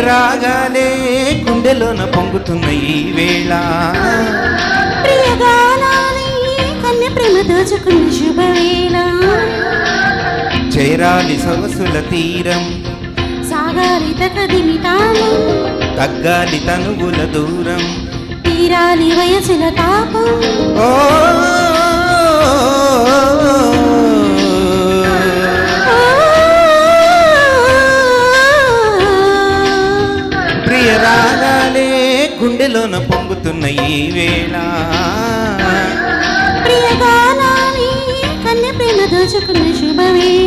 రాగాలే గుండెలోన పొంగుతున్న ఈ వేళ. ప్రేమ దోచుకున్న శుభవేళ. చేరాలి సొగసుల తీరం. సాగాలి తకదిమి తగ్గాలి తనువుల దూరం. తీరాలి వయసుల తాపం ఓ గుండెలోన పొంగుతున్న ఈ వేళ. ప్రియగానాలి కన్నె ప్రేమ దోచుకున్న శుభవేళ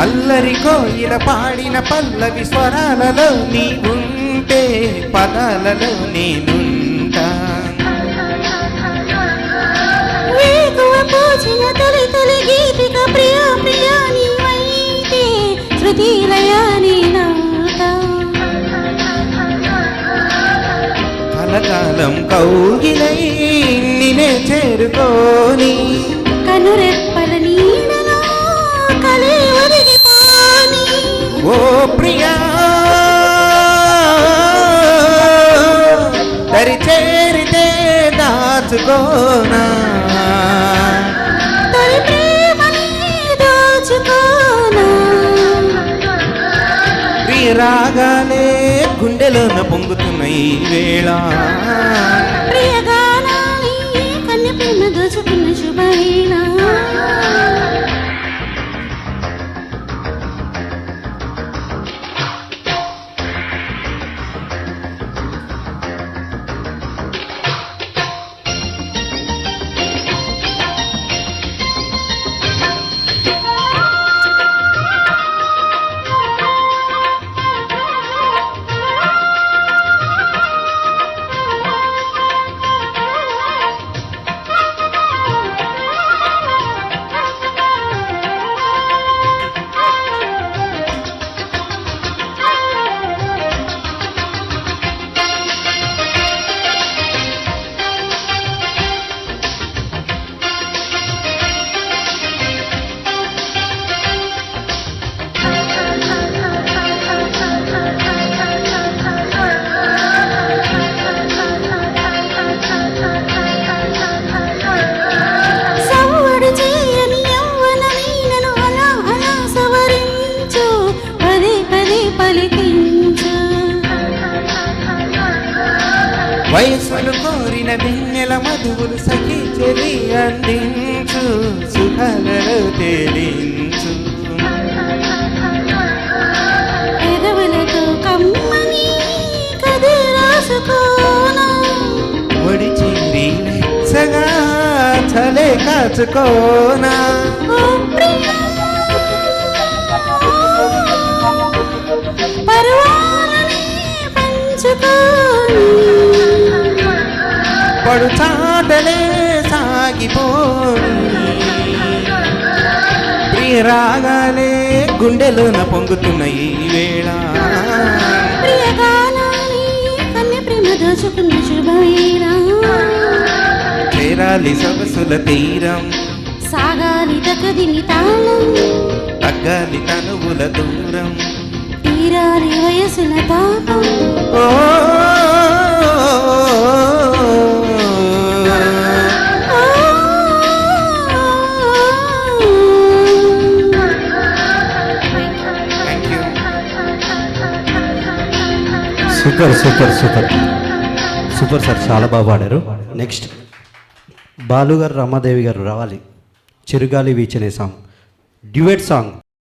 అల్లరి కోయిల పాడిన పల్లవి స్వరాలలో నీ ఉంటే పదాలలో నేనుంటా. తొలి తొలి గీతిక ప్రియ నీవైతే కలకాలం కౌగిలై నినే చేరుకోని కనురెప్పల ప్రియా. దరి చేరితే దాచుకోనా. రాగాలే గుండెలోన పొంగుతున్న ఈ వేళ. వయస్సులు కోరిన వెన్నెల మధువులు సఖి చెలి అందించు సుఖాలలో తేలించు. పెదవులతో కమ్మని రాసుకోనా. చలే కాచుకోనా. పర్వాలని పంచుకోని. పడు చాటలే ప్రియ రాగాలే గుండెలోన పొంగుతున్న ఈ వేళ చేరాలి సొగసుల తీరం సాగాలి తకదిని తాళం తగ్గాలి తనువుల దూరం తీరాలి వయసుల తాపం ఓ super super super super sir చాలా బాగా పాడారు. నెక్స్ట్ బాలు గారు రమాదేవి గారు రావాలి. చిరుగాలి వీచనే సాంగ్. Duet song